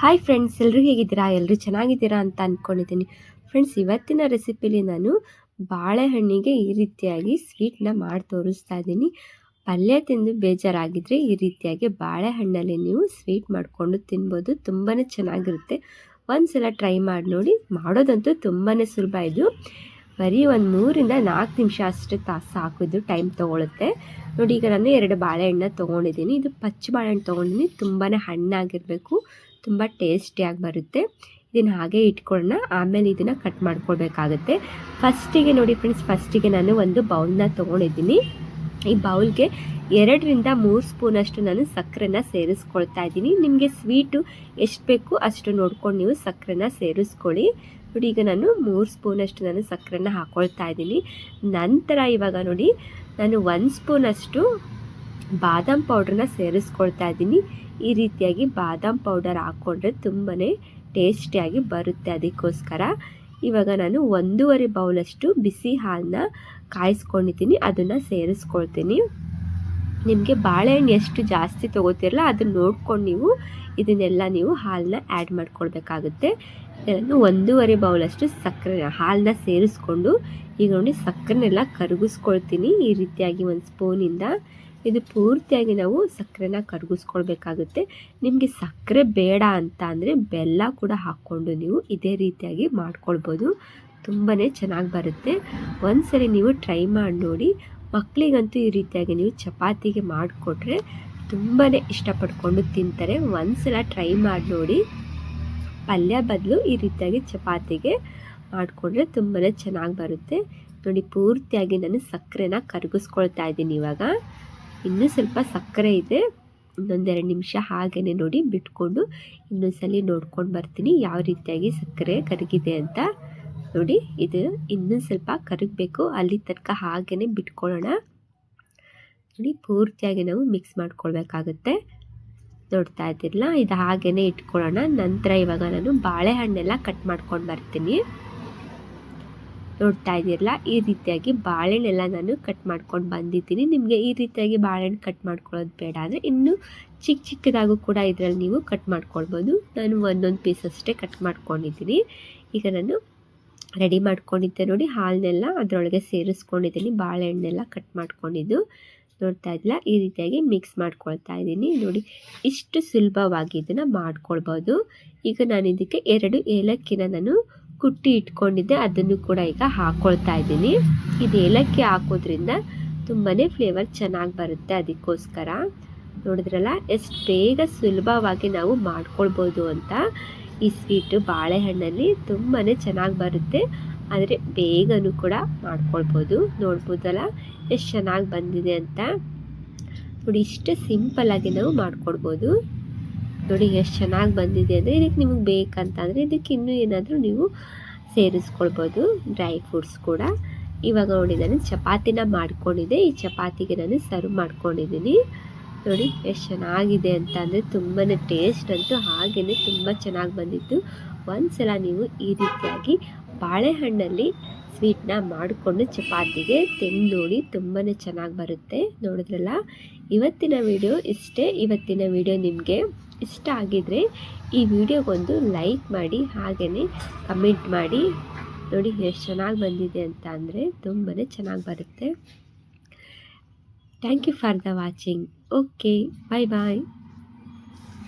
Hi friends ಎಲ್ಲರೂ ಹೇಗಿದ್ದೀರಾ? ಎಲ್ಲರೂ ಚೆನ್ನಾಗಿದ್ದೀರಾ ಅಂತ ಅಂದ್ಕೊಂಡಿದ್ದೀನಿ ಫ್ರೆಂಡ್ಸ್ ಇವತ್ತಿನ ರೆಸಿಪಿಲಿ ನಾನು ಬಾಳೆಹಣ್ಣಿಗೆ ಈ ರೀತಿಯಾಗಿ ಸ್ವೀಟ್ನ ಮಾಡಿ ತೋರಿಸ್ತಾ ಇದ್ದೀನಿ. ಪಲ್ಯ ತಿಂದು ಬೇಜಾರಾಗಿದ್ದರೆ ಈ ರೀತಿಯಾಗಿ ಬಾಳೆಹಣ್ಣಲ್ಲಿ ನೀವು ಸ್ವೀಟ್ ಮಾಡಿಕೊಂಡು ತಿನ್ಬೋದು. ತುಂಬಾ ಚೆನ್ನಾಗಿರುತ್ತೆ. ಒಂದು ಸಲ ಟ್ರೈ ಮಾಡಿ ನೋಡಿ. ಮಾಡೋದಂತೂ ತುಂಬಾ ಸುಲಭ ಇದು. ಬರೀ ಒಂದು ಮೂರಿಂದ ನಾಲ್ಕು ನಿಮಿಷ ಅಷ್ಟು ತಾಸು ಸಾಕಿದ್ರು ಟೈಮ್ ತೊಗೊಳುತ್ತೆ. ನೋಡಿ ಈಗ ನಾನು ಎರಡು ಬಾಳೆಹಣ್ಣು ತೊಗೊಂಡಿದ್ದೀನಿ. ಇದು ಪಚ್ಚು ಬಾಳೆಹಣ್ಣು ತೊಗೊಂಡಿದ್ದೀನಿ. ತುಂಬಾ ಹಣ್ಣಾಗಿರಬೇಕು. ತುಂಬ ಟೇಸ್ಟಿಯಾಗಿ ಬರುತ್ತೆ. ಇದನ್ನು ಹಾಗೆ ಇಟ್ಕೊಳ್ಳೋಣ ಆಮೇಲೆ ಇದನ್ನು ಕಟ್ ಮಾಡ್ಕೊಳ್ಬೇಕಾಗುತ್ತೆ. ಫಸ್ಟಿಗೆ ನೋಡಿ ಫ್ರೆಂಡ್ಸ್ ಫಸ್ಟಿಗೆ ನಾನು ಒಂದು ಬೌಲ್ನ ತೊಗೊಂಡಿದ್ದೀನಿ. ಈ ಬೌಲ್ಗೆ ಎರಡರಿಂದ ಮೂರು ಸ್ಪೂನಷ್ಟು ನಾನು ಸಕ್ಕರೆನ ಸೇರಿಸ್ಕೊಳ್ತಾ ಇದ್ದೀನಿ. ನಿಮಗೆ ಸ್ವೀಟು ಎಷ್ಟು ಬೇಕು ಅಷ್ಟು ನೋಡ್ಕೊಂಡು ನೀವು ಸಕ್ಕರೆನ ಸೇರಿಸ್ಕೊಳ್ಳಿ. ನೋಡಿ, ಈಗ ನಾನು ಮೂರು ಸ್ಪೂನಷ್ಟು ನಾನು ಸಕ್ಕರೆನ ಹಾಕ್ಕೊಳ್ತಾ ಇದ್ದೀನಿ. ನಂತರ ಇವಾಗ ನೋಡಿ, ನಾನು ಒಂದು ಸ್ಪೂನಷ್ಟು ಬಾದಾಮ್ ಪೌಡ್ರನ್ನ ಸೇರಿಸ್ಕೊಳ್ತಾ ಇದ್ದೀನಿ. ಈ ರೀತಿಯಾಗಿ ಬಾದಾಮ್ ಪೌಡರ್ ಹಾಕ್ಕೊಂಡ್ರೆ ತುಂಬಾ ಟೇಸ್ಟಿಯಾಗಿ ಬರುತ್ತೆ ಅದಕ್ಕೋಸ್ಕರ. ಇವಾಗ ನಾನು ಒಂದೂವರೆ ಬೌಲಷ್ಟು ಬಿಸಿ ಹಾಲನ್ನ ಕಾಯಿಸ್ಕೊಂಡಿದ್ದೀನಿ, ಅದನ್ನು ಸೇರಿಸ್ಕೊಳ್ತೀನಿ. ನಿಮಗೆ ಬಾಳೆಹಣ್ಣು ಎಷ್ಟು ಜಾಸ್ತಿ ತೊಗೋತಿರಲ್ಲ ಅದನ್ನ ನೋಡ್ಕೊಂಡು ನೀವು ಇದನ್ನೆಲ್ಲ ನೀವು ಹಾಲನ್ನ ಆ್ಯಡ್ ಮಾಡ್ಕೊಳ್ಬೇಕಾಗುತ್ತೆ ಇದನ್ನು ಒಂದೂವರೆ ಬೌಲಷ್ಟು ಸಕ್ಕರೆ ಹಾಲನ್ನ ಸೇರಿಸ್ಕೊಂಡು ಈಗ ನೋಡಿ ಸಕ್ಕರೆನೆಲ್ಲ ಕರಗಿಸ್ಕೊಳ್ತೀನಿ ಈ ರೀತಿಯಾಗಿ ಒಂದು ಸ್ಪೂನಿಂದ. ಇದು ಪೂರ್ತಿಯಾಗಿ ನಾವು ಸಕ್ಕರೆನ ಕರಗಿಸ್ಕೊಳ್ಬೇಕಾಗುತ್ತೆ. ನಿಮಗೆ ಸಕ್ಕರೆ ಬೇಡ ಅಂತ ಅಂದರೆ ಬೆಲ್ಲ ಕೂಡ ಹಾಕ್ಕೊಂಡು ನೀವು ಇದೇ ರೀತಿಯಾಗಿ ಮಾಡ್ಕೊಳ್ಬೋದು. ತುಂಬಾ ಚೆನ್ನಾಗಿ ಬರುತ್ತೆ. ಒಂದು ಸರಿ ನೀವು ಟ್ರೈ ಮಾಡಿ ನೋಡಿ ಮಕ್ಕಳಿಗಂತೂ ಈ ರೀತಿಯಾಗಿ ನೀವು ಚಪಾತಿಗೆ ಮಾಡಿಕೊಟ್ರೆ ತುಂಬಾ ಇಷ್ಟಪಡ್ಕೊಂಡು ತಿಂತಾರೆ. ಒಂದ್ಸಲ ಟ್ರೈ ಮಾಡಿ ನೋಡಿ. ಪಲ್ಯ ಬದಲು ಈ ರೀತಿಯಾಗಿ ಚಪಾತಿಗೆ ಮಾಡಿಕೊಂಡ್ರೆ ತುಂಬಾ ಚೆನ್ನಾಗಿ ಬರುತ್ತೆ. ನೋಡಿ, ಪೂರ್ತಿಯಾಗಿ ನಾನು ಸಕ್ಕರೆನ ಕರಗಿಸ್ಕೊಳ್ತಾ ಇದ್ದೀನಿ ಇವಾಗ. ಇನ್ನೂ ಸ್ವಲ್ಪ ಸಕ್ಕರೆ ಇದೆ. ಇನ್ನೊಂದೆರಡು ನಿಮಿಷ ಹಾಗೆಯೇ ನೋಡಿ ಬಿಟ್ಕೊಂಡು ಇನ್ನೊಂದ್ಸಲಿ ನೋಡ್ಕೊಂಡು ಬರ್ತೀನಿ. ಯಾವ ರೀತಿಯಾಗಿ ಸಕ್ಕರೆ ಕರಗಿದೆ ಅಂತ. ನೋಡಿ, ಇದು ಇನ್ನೂ ಸ್ವಲ್ಪ ಕರಗಬೇಕು. ಅಲ್ಲಿ ತನಕ ಹಾಗೇ ಬಿಟ್ಕೊಳ್ಳೋಣ. ನೋಡಿ, ಪೂರ್ತಿಯಾಗಿ ನಾವು ಮಿಕ್ಸ್ ಮಾಡ್ಕೊಳ್ಬೇಕಾಗುತ್ತೆ. ನೋಡ್ತಾ ಇದ್ದಿರಲ್ಲ, ಇದು ಹಾಗೇ ಇಟ್ಕೊಳ್ಳೋಣ. ನಂತರ ಇವಾಗ ನಾನು ಬಾಳೆಹಣ್ಣೆಲ್ಲ ಕಟ್ ಮಾಡ್ಕೊಂಡು ಬರ್ತೀನಿ. ನೋಡ್ತಾ ಇದ್ದೀರಲ್ಲ, ಈ ರೀತಿಯಾಗಿ ಬಾಳೆಹಣ್ಣೆಲ್ಲ ನಾನು ಕಟ್ ಮಾಡ್ಕೊಂಡು ಬಂದಿದ್ದೀನಿ. ನಿಮಗೆ ಈ ರೀತಿಯಾಗಿ ಬಾಳೆಹಣ್ಣು ಕಟ್ ಮಾಡ್ಕೊಳ್ಳೋದು ಬೇಡ ಅಂದರೆ ಇನ್ನೂ ಚಿಕ್ಕ ಚಿಕ್ಕದಾಗೂ ಕೂಡ ಇದರಲ್ಲಿ ನೀವು ಕಟ್ ಮಾಡ್ಕೊಳ್ಬೋದು. ನಾನು ಒಂದೊಂದು ಪೀಸ್ ಅಷ್ಟೇ ಕಟ್ ಮಾಡ್ಕೊಂಡಿದ್ದೀನಿ. ಈಗ ನಾನು ರೆಡಿ ಮಾಡ್ಕೊಂಡಿದ್ದೆ ನೋಡಿ ಹಾಲನ್ನೆಲ್ಲ ಅದರೊಳಗೆ ಸೇರಿಸ್ಕೊಂಡಿದ್ದೀನಿ, ಬಾಳೆಹಣ್ಣೆಲ್ಲ ಕಟ್ ಮಾಡ್ಕೊಂಡಿದ್ದು. ನೋಡ್ತಾ ಇದ್ದಿಲ್ಲ ಈ ರೀತಿಯಾಗಿ ಮಿಕ್ಸ್ ಮಾಡ್ಕೊಳ್ತಾ ಇದ್ದೀನಿ. ನೋಡಿ, ಇಷ್ಟು ಸುಲಭವಾಗಿ ಇದನ್ನು ಮಾಡ್ಕೊಳ್ಬೋದು. ಈಗ ನಾನು ಇದಕ್ಕೆ ಎರಡು ಏಲಕ್ಕಿನ ನಾನು ಕುಟ್ಟಿ ಇಟ್ಕೊಂಡಿದ್ದೆ. ಅದನ್ನು ಕೂಡ ಈಗ ಹಾಕ್ಕೊಳ್ತಾ ಇದ್ದೀನಿ. ಇದು ಏಲಕ್ಕಿ ಹಾಕೋದ್ರಿಂದ ತುಂಬಾ ಫ್ಲೇವರ್ ಚೆನ್ನಾಗಿ ಬರುತ್ತೆ ಅದಕ್ಕೋಸ್ಕರ. ನೋಡಿದ್ರಲ್ಲ, ಎಷ್ಟು ಬೇಗ ಸುಲಭವಾಗಿ ನಾವು ಮಾಡ್ಕೊಳ್ಬೋದು ಅಂತ. ಈ ಸ್ವೀಟು ಬಾಳೆಹಣ್ಣಲ್ಲಿ ತುಂಬಾ ಚೆನ್ನಾಗಿ ಬರುತ್ತೆ. ಆದರೆ ಬೇಗನೂ ಕೂಡ ಮಾಡ್ಕೊಳ್ಬೋದು. ನೋಡ್ಬೋದಲ್ಲ? ಎಷ್ಟು ಚೆನ್ನಾಗಿ ಬಂದಿದೆ ಅಂತ. ನೋಡಿ, ಇಷ್ಟು ಸಿಂಪಲ್ಲಾಗಿ ನಾವು ಮಾಡ್ಕೊಡ್ಬೋದು. ನೋಡಿ, ಎಷ್ಟು ಚೆನ್ನಾಗಿ ಬಂದಿದೆ ಅಂದರೆ ಇದಕ್ಕೆ ನಿಮಗೆ ಬೇಕಂತಂದರೆ ಇದಕ್ಕೆ ಇನ್ನೂ ಏನಾದರೂ ನೀವು ಸೇರಿಸ್ಕೊಳ್ಬೋದು. ಡ್ರೈ ಫ್ರೂಟ್ಸ್ ಕೂಡ. ಇವಾಗ ನೋಡಿ, ನಾನು ಚಪಾತಿನ ಮಾಡ್ಕೊಂಡಿದ್ದೆ. ಈ ಚಪಾತಿಗೆ ನಾನು ಸರ್ವ್ ಮಾಡ್ಕೊಂಡಿದ್ದೀನಿ. ನೋಡಿ ಎಷ್ಟು ಚೆನ್ನಾಗಿದೆ ಅಂತ ಅಂದರೆ ತುಂಬಾ ಟೇಸ್ಟ್ ಅಂತೂ ಹಾಗೆಯೇ ತುಂಬ ಚೆನ್ನಾಗಿ ಬಂದಿತ್ತು. ಒಂದು ಸಲ ನೀವು ಈ ರೀತಿಯಾಗಿ ಬಾಳೆಹಣ್ಣಲ್ಲಿ ಸ್ವೀಟ್ನ ಮಾಡಿಕೊಂಡು ಚಪಾತಿಗೆ ತಿಂದು ನೋಡಿ ತುಂಬಾ ಚೆನ್ನಾಗಿ ಬರುತ್ತೆ. ನೋಡಿದ್ರಲ್ಲ? ಇವತ್ತಿನ ವಿಡಿಯೋ ಇಷ್ಟೇ. ಇವತ್ತಿನ ವಿಡಿಯೋ ನಿಮಗೆ ಇಷ್ಟ ಆಗಿದರೆ ಈ ವಿಡಿಯೋಗೊಂದು ಲೈಕ್ ಮಾಡಿ ಹಾಗೆಯೇ ಕಮೆಂಟ್ ಮಾಡಿ. ನೋಡಿ ಎಷ್ಟು ಚೆನ್ನಾಗಿ ಬಂದಿದೆ ಅಂತ ಅಂದರೆ ತುಂಬಾ ಚೆನ್ನಾಗಿ ಬರುತ್ತೆ. Thank you for the watching. Okay, bye bye.